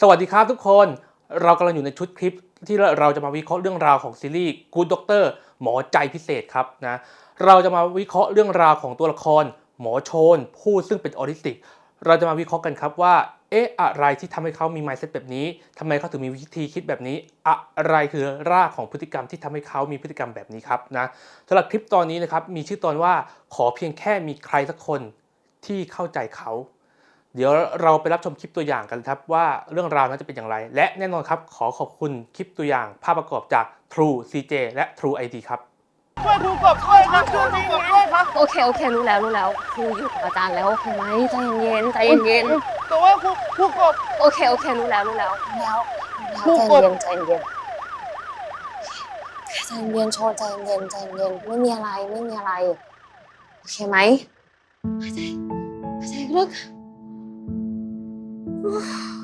สวัสดีครับทุกคน เรากำลังอยู่ในชุดคลิปที่เราจะมาวิเคราะห์เรื่องราวของซีรีส์ Good Doctor หมอใจพิเศษครับนะเราจะมาวิเคราะห์เรื่องราวของตัวละคร หมอโชน ผู้ซึ่งเป็นออทิสติก เราจะมาวิเคราะห์กันครับว่าเอ๊ะอะไรที่ทำให้เขามี mindset แบบนี้ทำไมเขาถึงมีวิธีคิดแบบนี้ อะไรคือรากของพฤติกรรมที่ทำให้เขามีพฤติกรรมแบบนี้ครับนะสำหรับคลิปตอนนี้นะครับมีชื่อตอนว่าขอเพียงแค่มีใครสักคนที่เข้าใจเขา เดี๋ยวเราไปรับชมคลิปตัวอย่างกันครับว่าเรื่องราวนั้นจะเป็นอย่างไร และแน่นอนครับขอขอบคุณคลิปตัวอย่างภาพประกอบจาก True CJ และ True ID ครับช่วยครูกบด้วยครับช่วยครูกบด้วยครับโอเคโอเครู้แล้วรู้แล้วครูอยู่กับอาจารย์แล้วโอเคไหมใจเย็นๆใจเย็นแต่ว่าครูครูกบๆโอเคโอเครู้แล้วรู้แล้วแล้วครูใจกบเย็นใจเย็นใจเย็นโชว์ใจเย็นใจเย็นไม่มีอะไรไม่มีอะไรโอเคไหมหายใจหายใจลึก う。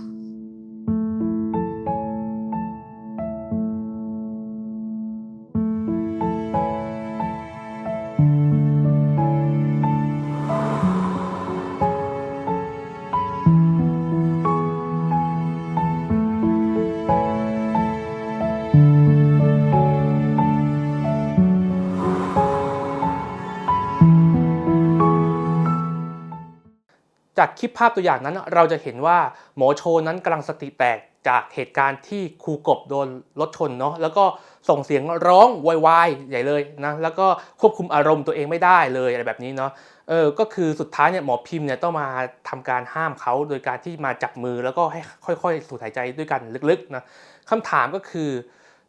จากคลิปภาพตัวอย่างนั้นเราจะเห็นว่าหมอโชนั้นกำลังสติแตกจากเหตุการณ์ที่ครูกบโดนรถชนเนาะแล้วก็ส่งเสียงร้องวายๆใหญ่เลยนะแล้วก็ควบคุมอารมณ์ตัวเองไม่ได้เลยอะไรแบบนี้เนาะเออก็คือสุดท้ายเนี่ยหมอพิมพ์เนี่ยต้องมาทำการห้ามเขาโดยการที่มาจับมือแล้วก็ให้ค่อยๆ สูดหายใจด้วยกันลึกๆนะคำถามก็คือ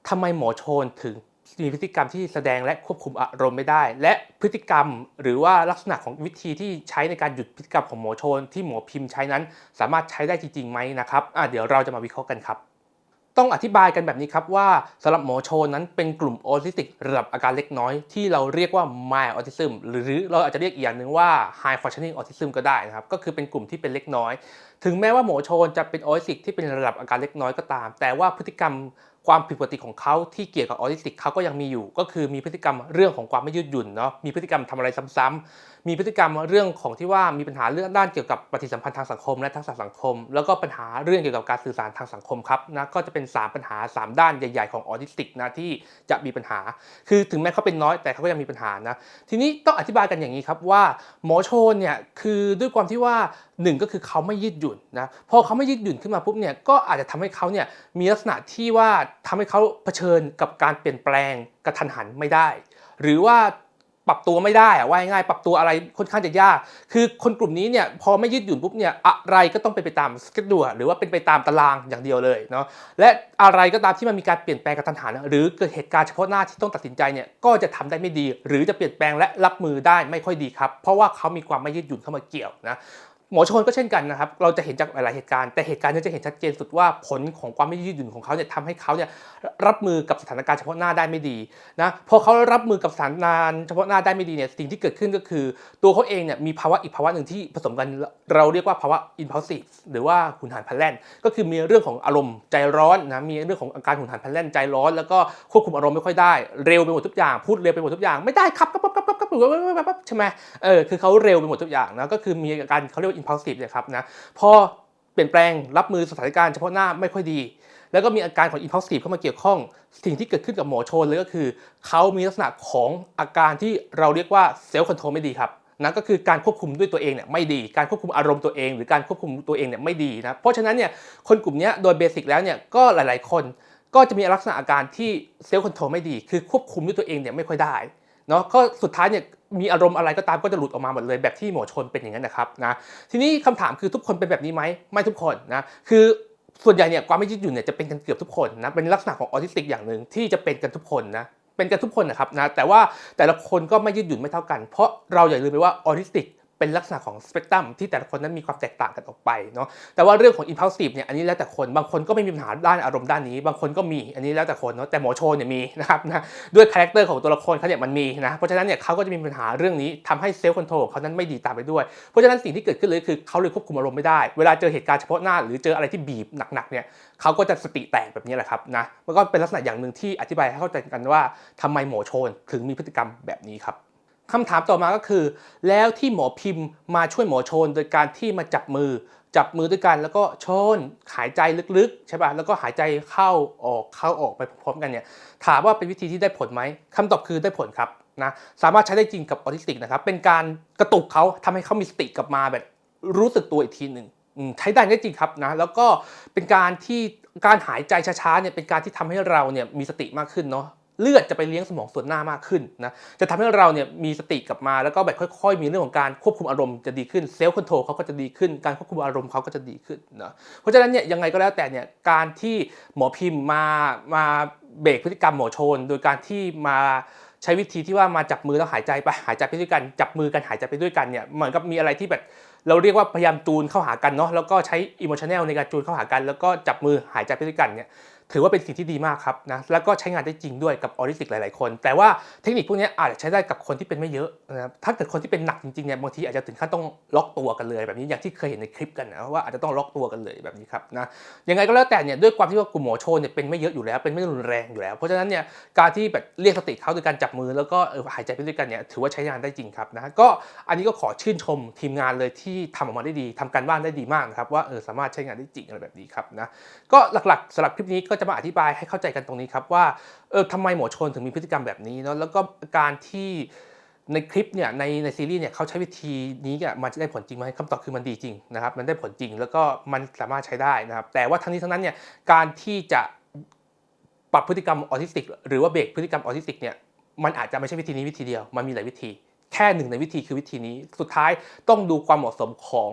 ทำไมหมอโชนถึง มีพฤติกรรมที่แสดงและควบคุมอารมณ์ไม่ได้ และพฤติกรรมหรือว่าลักษณะของวิธีที่ใช้ในการหยุดพฤติกรรมของหมอโชน ที่หมอพิมพ์ใช้นั้น สามารถใช้ได้จริงๆไหมนะครับอะเดี๋ยวเราจะมาวิเคราะห์กันครับ ต้องอธิบายกันแบบนี้ครับว่าสำหรับหมอโชนนั้นเป็นกลุ่มออทิสติกระดับอาการเล็กน้อย ที่เราเรียกว่า mild autism หรือเราอาจจะเรียกอีกอย่างหนึ่งว่า high functioning autism ก็ได้นะครับก็คือเป็นกลุ่มที่เป็นเล็กน้อย ถึงแม้ว่าหมอโชนจะเป็นออทิสติกที่เป็นระดับอาการเล็กน้อยก็ตาม แต่ว่าพฤติกรรม ความผิดปกติของเขาที่เกี่ยวกับออทิสติกเขาก็ยังมีอยู่ ก็คือมีพฤติกรรมเรื่องของความไม่ยืดหยุ่นเนาะมีพฤติกรรมทำอะไรซ้ำๆมีพฤติกรรมเรื่องของที่ว่ามีปัญหาเรื่องด้านเกี่ยวกับปฏิสัมพันธ์ทางสังคม และทักษะสังคม แล้วก็ปัญหาเรื่องเกี่ยวกับการสื่อสารทางสังคมครับนะก็จะเป็น 3 ปัญหา 3 ด้านใหญ่ๆ ของออทิสติกนะที่จะมีปัญหา คือถึงแม้เขาเป็นน้อยแต่เขาก็ยังมีปัญหานะทีนี้ต้องอธิบายกันอย่างนี้ครับว่าหมอโชนเนี่ยคือด้วยความที่ว่าหนึ่งก็คือเขาไม่ยืดหยุ่นนะพอเขาไม่ยืดหยุ่นขึ้นมาปุ๊บเนี่ยก็อาจจะทำให้เขาเนี่ยมีลักษณะที่ว่าทำให้เขาเผชิญกับการเปลี่ยนแปลงกระทันหันไม่ได้ หรือว่าปรับตัวไม่ได้อะว่าง่ายปรับตัวอะไรค่อนข้างจะยาก คือคนกลุ่มนี้เนี่ยพอไม่ยืดหยุ่นปุ๊บเนี่ยอะไรก็ต้องเป็นไปตามสเกจดัวหรือว่าเป็นไปตามตารางอย่างเดียวเลยเนาะและอะไรก็ตามที่มันมีการเปลี่ยนแปลงกระทันหันหรือเกิดเหตุการณ์เฉพาะหน้าที่ต้องตัดสินใจเนี่ยก็จะทำได้ไม่ดี หรือจะเปลี่ยนแปลงและรับมือได้ไม่ค่อยดีครับ เพราะว่าเขามีความไม่ยืดหยุ่นเข้ามาเกี่ยวนะ หมอชนก็เช่นกันนะครับ เราจะเห็นจากหลายเหตุการณ์ แต่เหตุการณ์นี้จะเห็นชัดเจนสุดว่าผลของความไม่ยืดหยุ่นของเขาเนี่ยทำให้เขาเนี่ยรับมือกับสถานการณ์เฉพาะหน้าได้ไม่ดีนะ พอเขารับมือกับสถานการณ์เฉพาะหน้าได้ไม่ดีเนี่ย สิ่งที่เกิดขึ้นก็คือ ตัวเขาเองเนี่ยมีภาวะอีกภาวะหนึ่งที่ผสมกัน เราเรียกว่าภาวะ impulsive หรือว่าหุนหันพลันแล่น ก็คือมีเรื่องของอารมณ์ใจร้อนนะ มีเรื่องของอาการหุนหันพลันแล่นใจร้อน แล้วก็ควบคุมอารมณ์ไม่ค่อยได้ เร็วไปหมดทุกอย่าง พูดเร็วไปหมดทุกอย่าง ไม่ได้ครับปั๊บปั๊บปั๊บปั๊บปั๊บปั๊บใช่ไหมเออ คือเขาเร็วไปหมดทุกอย่างนะ ก็คือมีอาการเขาเรียกว่า impulsive เนี่ยครับนะพอเปลี่ยนแปลงรับมือสถานการณ์เฉพาะหน้าไม่ค่อยดี แล้วก็มีอาการของ impulsive เข้ามาเกี่ยวข้อง สิ่งที่เกิดขึ้นกับหมอโชนเลยก็คือ เขามีลักษณะของอาการที่เราเรียกว่า self control ไม่ดีครับนะก็คือการควบคุมด้วยตัวเองเนี่ยไม่ดี การควบคุมอารมณ์ตัวเอง หรือการควบคุมตัวเองเนี่ยไม่ดีนะ เพราะฉะนั้นเนี่ยคนกลุ่มนี้โดยเบสิกแล้วเนี่ยก็หลาย ๆ คนก็จะมีลักษณะอาการที่ self control ไม่ดี คือควบคุมด้วยตัวเองเนี่ยไม่ค่อยได้เนาะก็สุดท้ายเนี่ย มีอารมณ์อะไรก็ตามก็จะหลุดออกมาหมดเลยแบบที่หมอชนเป็นอย่างนั้นนะครับนะทีนี้คำถามคือทุกคนเป็นแบบนี้ไหมไม่ทุกคนนะคือส่วนใหญ่เนี่ยความไม่ยืดหยุ่นเนี่ยจะเป็นกันเกือบทุกคนนะเป็นลักษณะของออทิสติกอย่างหนึ่งที่จะเป็นกันทุกคนนะเป็นกันทุกคนนะครับนะแต่ว่าแต่ละคนก็ไม่ยืดหยุ่นไม่เท่ากัน เพราะเราอย่าลืมไปว่าออทิสติก เป็นลักษณะของสเปกตรัมที่แต่ละคนนั้นมีความแตกต่างกันออกไปเนาะแต่ว่าเรื่องของ impulsive เนี่ยอันนี้แล้วแต่คนบางคนก็ไม่มีปัญหาด้านอารมณ์ด้านนี้ บางคนก็มีอันนี้แล้วแต่คนเนาะแต่หมอโชนเนี่ยมีนะครับนะด้วยคาแรคเตอร์ของตัวละครเขาเนี่ยมันมีนะเพราะฉะนั้นเนี่ยเขาก็จะมีปัญหาเรื่องนี้ทำให้เซลล์คอนโทรลของเขานั้นไม่ดีตามไปด้วยเพราะฉะนั้นสิ่งที่เกิดขึ้นเลยคือเขาเลยควบคุมอารมณ์ไม่ได้เวลาเจอเหตุการณ์เฉพาะหน้า หรือเจออะไรที่บีบหนักๆเนี่ยเขาก็จะสติแตกแบบนี้แหละครับนะมันก็เป็นลักษณะอย่างหนึ่งที่อธิบายให้เข้าใจกันว่าทำไมหมอโชนถึงมีพฤติกรรมแบบนี้ครับ คำถามต่อมาก็คือ แล้วที่หมอพิมพ์มาช่วยหมอโชนโดยการที่มาจับมือ จับมือด้วยกันแล้วก็ชนหายใจลึกๆใช่ป่ะแล้วก็หายใจเข้าออกเข้าออกไปพร้อมๆกันเนี่ยถามว่าเป็นวิธีที่ได้ผลไหมคำตอบคือได้ผลครับนะสามารถใช้ได้จริงกับออทิสติกนะครับเป็นการกระตุกเขาทำให้เขามีสติกลับมาแบบรู้สึกตัวอีกทีหนึ่งใช้ได้ได้จริงครับนะแล้วก็เป็นการที่การหายใจช้าๆเนี่ยเป็นการที่ทำให้เราเนี่ยมีสติมากขึ้นเนาะ เลือดจะไปเลี้ยงสมองส่วนหน้ามากขึ้นนะ จะทำให้เราเนี่ยมีสติกลับมาแล้วก็แบบค่อยๆ มีเรื่องของการควบคุมอารมณ์จะดีขึ้นเซลล์คอนโทรลเขาก็จะดีขึ้น การควบคุมอารมณ์เขาก็จะดีขึ้นนะ เพราะฉะนั้นเนี่ยยังไงก็แล้วแต่เนี่ยการที่หมอพิมพ์มามาเบรกพฤติกรรมหมอโชน โดยการที่มาใช้วิธีที่ว่ามาจับมือแล้วหายใจไปหายใจไปด้วยกันจับมือกันหายใจไปด้วยกันเนี่ยเหมือนกับมีอะไรที่แบบเราเรียกว่าพยายามจูนเข้าหากันเนาะแล้วก็ใช้อิโมชันแนลในการจูนเข้าหากัน แล้วก็จับมือหายใจไปด้วยกันเนี่ย ถือว่าเป็นสิ่งที่ดีมากครับนะแล้วก็ใช้งานได้จริงด้วยกับออริสติกหลาย ๆ คน แต่ว่าเทคนิคพวกนี้อาจจะใช้ได้กับคนที่เป็นไม่เยอะนะครับถ้าเกิดคนที่เป็นหนักจริง ๆ เนี่ยบางทีอาจจะถึงขั้นต้องล็อกตัวกันเลย แบบนี้อย่างที่เคยเห็นในคลิปกันนะว่าอาจจะต้องล็อกตัวกันเลยแบบนี้ครับนะยังไงก็แล้วแต่เนี่ยด้วยความที่ว่ากลุ่มหมอโชนเนี่ยเป็นไม่เยอะอยู่แล้วเป็นไม่รุนแรงอยู่แล้ว เพราะฉะนั้นเนี่ยการที่แบบเรียกสติเขาโดยการจับมือแล้วก็หายใจไปด้วยกันเนี่ยถือว่าใช้งานได้จริงครับนะก็อันนี้ก็ขอชื่นชมทีมงานเลยที่ทำออกมาได้ดีทำการบ้านได้ดีมากนะครับว่าเออสามารถใช้งานได้จริงอะไรแบบนี้ครับนะก็หลักๆสำหรับคลิปนี้ก็จะมาอธิบายให้เข้าใจกันตรงนี้ครับว่าเออทำไมหมอชนถึงมีพฤติกรรมแบบนี้เนาะแล้วก็การที่ในคลิปเนี่ยในในซีรีส์เนี่ยเขาใช้วิธีนี้เนี่ยมันจะได้ผลจริงไหมคำตอบคือมันดีจริงนะครับมันได้ผลจริงแล้วก็มันสามารถใช้ได้นะครับ แต่ว่าทั้งนี้ทั้งนั้นเนี่ยการที่จะปรับพฤติกรรมออทิสติก หรือว่าเบรกพฤติกรรมออทิสติกเนี่ยมันอาจจะไม่ใช่วิธีนี้วิธีเดียว มันมีหลายวิธี แค่หนึ่งในวิธีคือวิธีนี้ สุดท้ายต้องดูความเหมาะสมของ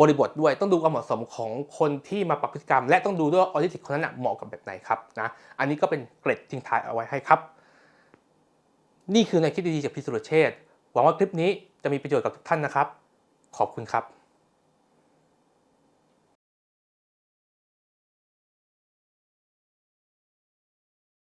บริบทด้วย ต้องดูความเหมาะสมของคนที่มาปรับพฤติกรรม และต้องดูด้วยว่าออทิสติกคนนั้นเหมาะกับแบบไหนครับนะอันนี้ก็เป็นเกร็ดทิ้งท้ายเอาไว้ให้ครับ นี่คือในคิดดีๆจากพิสุรเชษหวังว่าคลิปนี้จะมีประโยชน์กับทุกท่านนะครับ ขอบคุณครับ